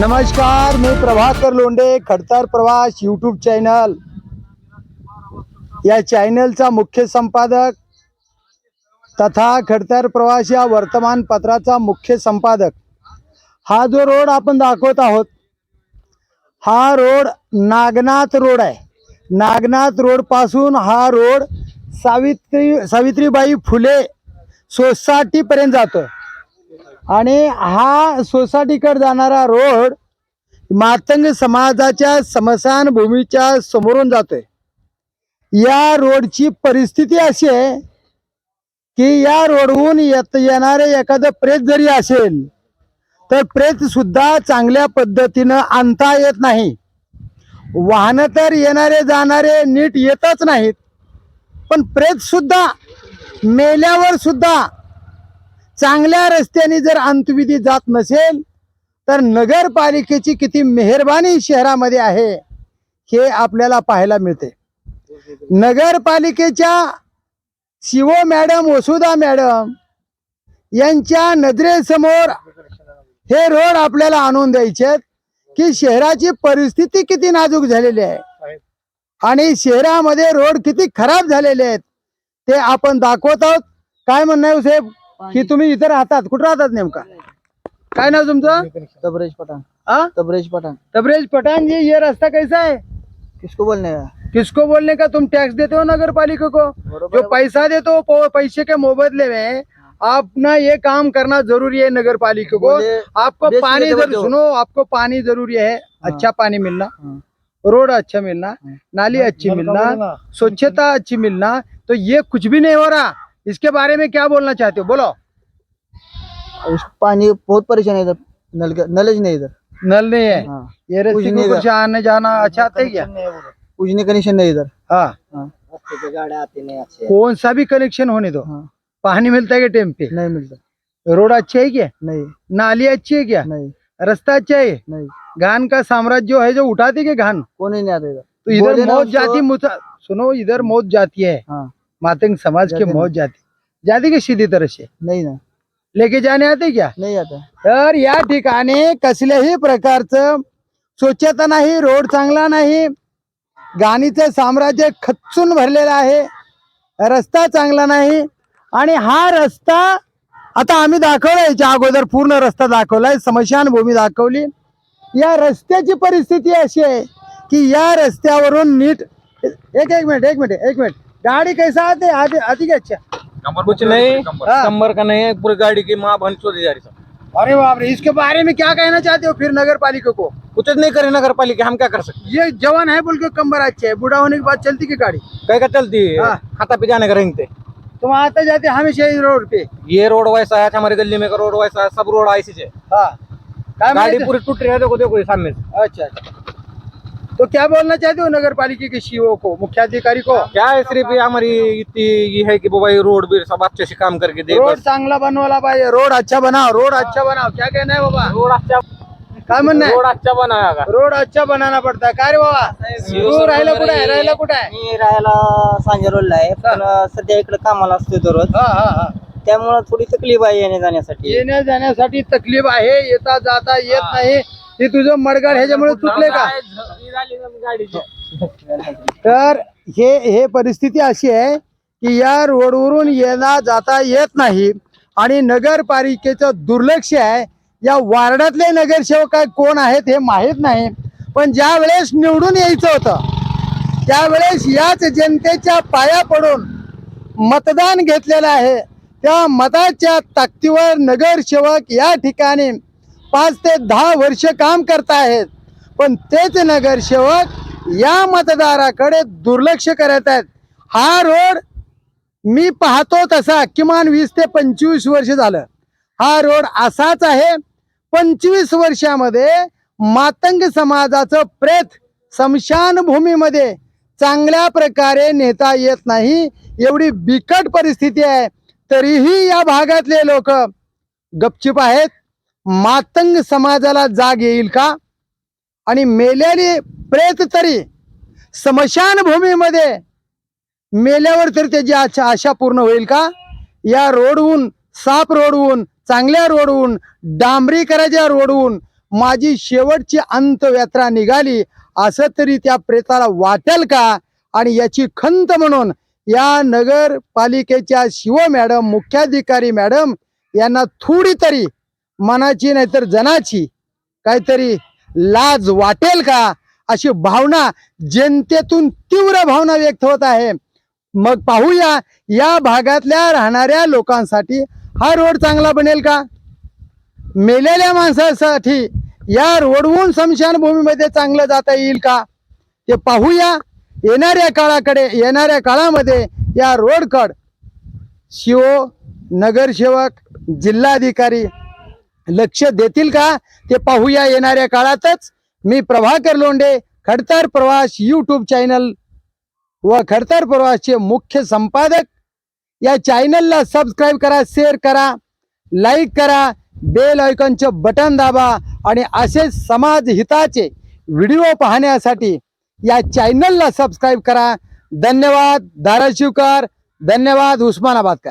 नमस्कार मी प्रभाकर लोंडे खडतर प्रवास यूट्यूब चॅनल या चॅनलचा मुख्य संपादक तथा खडतर प्रवास या वर्तमानपत्राचा मुख्य संपादक. हा जो रोड आपण दाखवत आहोत हा रोड नागनाथ रोड आहे. नागनाथ रोडपासून हा रोड सावित्री सावित्रीबाई फुले सोसायटीपर्यंत जातो आणि हा सोसायटीकडे जाणारा रोड मातंग समाजाच्या समसान भूमीच्या समोरून जातोय. या रोडची परिस्थिती अशी आहे की या रोडहून येत येणारे एखादं प्रेत जरी असेल तर प्रेत सुद्धा चांगल्या पद्धतीनं आणता येत नाही. वाहनं तर येणारे जाणारे नीट येतच नाहीत पण प्रेत सुद्धा मेल्यावर सुद्धा चांगल्या रस्त्याने जर अंतविधी जात नसेल तर नगरपालिकेची किती मेहरबानी शहरामध्ये आहे हे आपल्याला पाहायला मिळते. नगरपालिकेच्या शिवो मॅडम वसुधा मॅडम यांच्या नजरेसमोर हे रोड आपल्याला आणून द्यायचे की शहराची परिस्थिती किती नाजूक झालेली आहे. आणि शहरामध्ये रोड किती खराब झालेले आहेत ते आपण दाखवत आहोत. काय म्हणणं हो साहेब? की तुम्ही इथे राहतात. कुठं राहतात नेमका? काय नाव तुमचं? तबरेज पठान आ? तबरेज पठान तबरेज पठान जी ये रास्ता कैसा है किसको बोलने का किसको बोलने का तुम टैक्स देते हो नगर पालिका को जो पैसा देते हो पैसे के मुबदले में अपना ये काम करना ज़रूरी है नगर पालिका को आपको पानी ज़रूर सुनो आपको पानी ज़रूरी है अच्छा पानी मिलना। हाँ। रोड अच्छा मिलना नाली अच्छी मिलना स्वच्छता अच्छी मिलना तो ये कुछ भी नहीं हो रहा। इसके बारे में क्या बोलना चाहते हो? बोलो। उस पानी बहुत परेशान है इधर। नल का नल ही नहीं इधर। नल नहीं है? हाँ। ये कुछ नहीं कुछ आने जाना अच्छा आता है क्या कुछ नहीं कनेक्शन नहीं इधर। हाँ। हाँ। आती नहीं अच्छे। कौन सा भी कनेक्शन होने दो। हाँ। पानी मिलता है क्या टाइम पे? नहीं मिलता। रोड अच्छे है क्या? नहीं। नाली अच्छी है क्या? नहीं। रास्ता अच्छा है? नहीं। घान का साम्राज्य है जो उठाती के घान? कौन नहीं आता इधर। तो इधर मौत जाती मुसा- सुनो इधर मौत जाती है। हाँ। मातंग समाज की। मौत जाती। जाती की सीधी तरह से नहीं ना। लेके जाणे आते क्या? नहीं आता। तर या ठिकाणी कसल्याही प्रकारचं स्वच्छता नाही रोड चांगला नाही घाणीचं साम्राज्य खच्चून भरलेलं आहे रस्ता चांगला नाही आणि हा रस्ता आता आम्ही दाखवला याच्या अगोदर पूर्ण रस्ता दाखवलाय स्मशानभूमी दाखवली. या रस्त्याची परिस्थिती अशी आहे की या रस्त्यावरून नीट एक एक मिनिट एक मिनिट एक मिनिट. गाडी कैसा आते? आधी आधी क्या अच्छा। कुछ नहीं। हाँ। नंबर का नहीं है पूरी गाड़ी की माँ बहन चोरी जा रही सब। अरे बाप रे इसके बारे में क्या कहना चाहते हो फिर नगर पालिका को? कुछ नहीं करे नगर पालिका हम क्या कर सकते ये जवान है बोल के कंबर अच्छे है। बूढ़ा होने के बाद चलती की गाड़ी? कहीं का चलती है। हाँ। खाता पे जाने का रेंगते तुम आते जाते हमेशा इस रोड पे। ये रोड वैसा है हमारी गली में का रोड वैसा है सब रोड ऐसी है। हाँ गाड़ी पूरी टूट रही है देखो देखो सामने से। अच्छा अच्छा। तो क्या बोलना चाहते हो नगर पालिका के सीओ को मुख्याधिकारी को? क्या है सिर्फ ये हमारी इतनी ये है कि बाबा ये रोड भी सब अच्छे से काम करके दे रोड बस। चांगला बनवायला पाहिजे रोड अच्छा बनाओ रोड अच्छा बनाओ। क्या कहना है बाबा? रोड अच्छा काय म्हणणं रोड अच्छा बनाएगा रोड अच्छा बनाना पडता है। काय रे बाबा? तू राहिला कुठे आहे? राहिला कुठे आहे? मी राहायला सांजा रोडला आहे पण सध्या इकडे कामाला असतो दररोज. हा हा हा. त्यामुळं थोडी तकलीफ आहे येण्या जाण्यासाठी. येण्या जाण्यासाठी तकलीफ आहे येता जाता येत नाही. ते तुझं मडगाड ह्याच्यामुळे चुकले का? तर हे हे परिस्थिती अशी आहे की या रोडवरून येणा जाता येत नाही आणि नगरपालिकेचं दुर्लक्ष आहे. या वार्डातले नगरसेवक काय कोण आहेत हे माहीत नाही. पण ज्या वेळेस निवडून यायचं होतं त्यावेळेस याच जनतेच्या पाया पडून मतदान घेतलेलं आहे. त्या मताच्या ताकदीवर नगरसेवक या ठिकाणी पाच ते दहा वर्ष काम करतायत पण तेच नगरसेवक या मतदाराकडे दुर्लक्ष करत आहेत. हा रोड मी पाहतो तसा किमान वीस ते पंचवीस वर्ष झालं. हा रोड असाच आहे. पंचवीस वर्षामध्ये मातंग समाजाचं प्रेत स्मशानभूमीमध्ये चांगल्या प्रकारे नेता येत नाही एवढी बिकट परिस्थिती आहे. तरीही या भागातले लोक गपचिप आहेत. मातंग समाजाला जाग येईल का? आणि मेल्याने प्रेत तरी स्मशानभूमीमध्ये मेल्यावर तरी त्याची आशा आशा पूर्ण होईल का? या रोडहून साप रोडहून चांगल्या रोडहून डांबरीकराच्या रोडहून माझी शेवटची अंतयात्रा निघाली असं तरी त्या प्रेताला वाटेल का? आणि याची खंत म्हणून या नगरपालिकेच्या शिव मॅडम मुख्याधिकारी मॅडम यांना थोडी तरी मनाची नाहीतर जनाची काहीतरी लाज वाटेल का? अशी भावना जनतेतून तीव्र भावना व्यक्त होत आहे. मग पाहूया या भागातल्या राहणाऱ्या लोकांसाठी हा रोड चांगला बनेल का? मेलेल्या माणसासाठी या रोडवरून स्मशानभूमीमध्ये चांगलं जाता येईल का? ते पाहूया येणाऱ्या काळाकडे येणाऱ्या काळामध्ये या रोडकड शिओ नगरसेवक जिल्हाधिकारी लक्ष देतील का ते पाहूया येणाऱ्या काळातच. मी प्रभाकर लोंढे खडतर प्रवास यूट्यूब चॅनल व खडतर प्रवासचे मुख्य संपादक. या चॅनलला सबस्क्राईब करा शेअर करा लाईक करा बेल आयकॉनचे बटन दाबा आणि असे समाज हिताचे व्हिडिओ पाहण्यासाठी या चॅनलला सबस्क्राईब करा. धन्यवाद धाराशिवकर. धन्यवाद उस्मानाबादकर.